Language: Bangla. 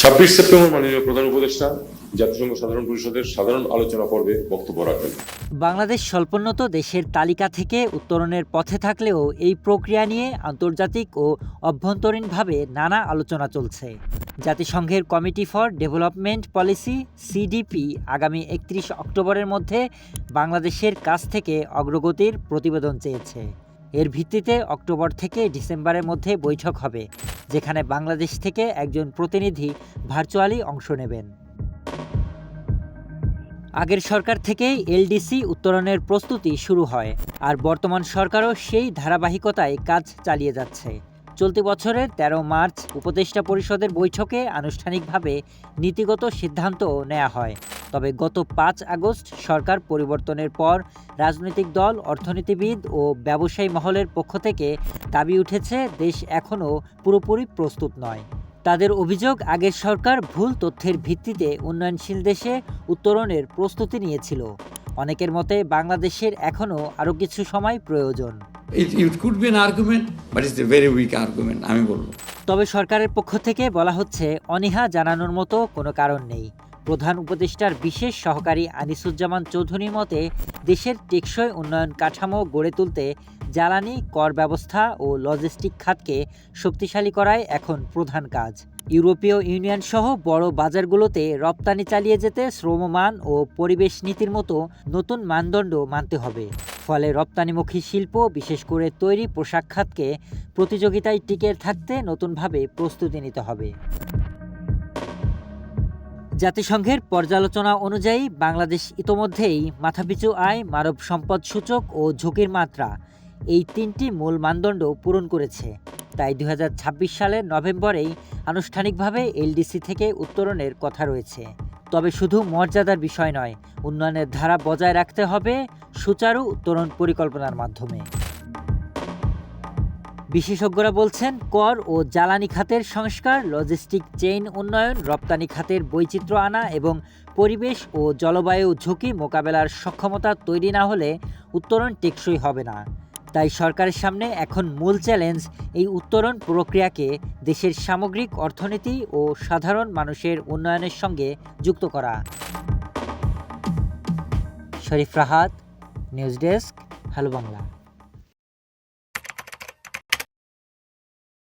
ছাব্বিশ সেপ্টেম্বর মাননীয় প্রধান উপদেষ্টা, জাতিসংঘ সাধারণ পরিষদের সাধারণ আলোচনা পর্বে বক্তব্য রাখবেন। বাংলাদেশ স্বল্পোন্নত দেশের তালিকা থেকে উত্তরণের পথে থাকলেও এই প্রক্রিয়া নিয়ে আন্তর্জাতিক ও অভ্যন্তরীণভাবে নানা আলোচনা চলছে। জাতিসংঘের committee for development policy, CDP, আগামী একত্রিশ অক্টোবরের মধ্যে বাংলাদেশের কাছ থেকে অগ্রগতির প্রতিবেদন চেয়েছে। এর ভিত্তিতে অক্টোবর থেকে ডিসেম্বরের মধ্যে বৈঠক হবে। যেখানে বাংলাদেশ থেকে একজন প্রতিনিধি ভার্চুয়ালি অংশ নেবেন। আগের সরকার থেকেই এলডিসি উত্তরণের প্রস্তুতি শুরু হয়, আর বর্তমান সরকারও সেই ধারাবাহিকতায় কাজ চালিয়ে যাচ্ছে। চলতি বছরের ১৩ মার্চ উপদেষ্টা পরিষদের বৈঠকে আনুষ্ঠানিকভাবে নীতিগত সিদ্ধান্ত নেওয়া হয়। তবে গত পাঁচ আগস্ট সরকার পরিবর্তনের পর রাজনৈতিক দল, অর্থনীতিবিদ ও ব্যবসায়ী মহলের পক্ষ থেকে দাবি উঠেছে, দেশ এখনও পুরোপুরি প্রস্তুত নয়। তাদের অভিযোগ, আগের সরকার ভুল তথ্যের ভিত্তিতে উন্নয়নশীল দেশে উত্তরণের প্রস্তুতি নিয়েছিল। অনেকের মতে বাংলাদেশের এখনও আরও কিছু সময় প্রয়োজন। It, it could be an argument, but it's a very weak argument, আমি বলব। তবে সরকারের পক্ষ থেকে বলা হচ্ছে অনীহা জানানোর মতো কোনো কারণ নেই। প্রধান উপদেষ্টার বিশেষ সহকারী আনিসুজ্জামান চৌধুরীর মতে দেশের টেকসই উন্নয়ন কাঠামো গড়ে তুলতে জ্বালানি কর ব্যবস্থা ও লজিস্টিক খাতকে শক্তিশালী করাই এখন প্রধান কাজ। ইউরোপীয় ইউনিয়ন সহ বড় বাজারগুলোতে রপ্তানি চালিয়ে যেতে শ্রমমান ও পরিবেশ নীতির মতো নতুন মানদণ্ড মানতে হবে। ফলে রপ্তানিমুখী শিল্প, বিশেষ করে তৈরি পোশাক খাতকে প্রতিযোগিতায় টিকে থাকতে নতুনভাবে প্রস্তুতি নিতে হবে। জাতিসংঘের পর্যালোচনা অনুযায়ী বাংলাদেশ ইতোমধ্যেই মাথাপিছু আয়, মানব সম্পদ সূচক ও ঝুঁকির মাত্রা এই তিনটি মূল মানদণ্ড পূরণ করেছে। তাই দু হাজার ছাব্বিশ সালের নভেম্বরেই আনুষ্ঠানিকভাবে এলডিসি থেকে উত্তরণের কথা রয়েছে। তবে শুধু মর্যাদার বিষয় নয়, উন্নয়নের ধারা বজায় রাখতে হবে সুচারু উত্তরণ পরিকল্পনার মাধ্যমে। বিশেষজ্ঞরা বলছেন, কর ও জ্বালানি খাতের সংস্কার, লজিস্টিক চেইন উন্নয়ন, রপ্তানি খাতের বৈচিত্র্য আনা এবং পরিবেশ ও জলবায়ু ঝুঁকি মোকাবেলার সক্ষমতা তৈরি না হলে উত্তরণ টেকসই হবে না। তাই সরকারের সামনে এখন মূল চ্যালেঞ্জ এই উত্তরণ প্রক্রিয়াকে দেশের সামগ্রিক অর্থনীতি ও সাধারণ মানুষের উন্নয়নের সঙ্গে যুক্ত করা। Sharif Rahat, news desk hello Bangla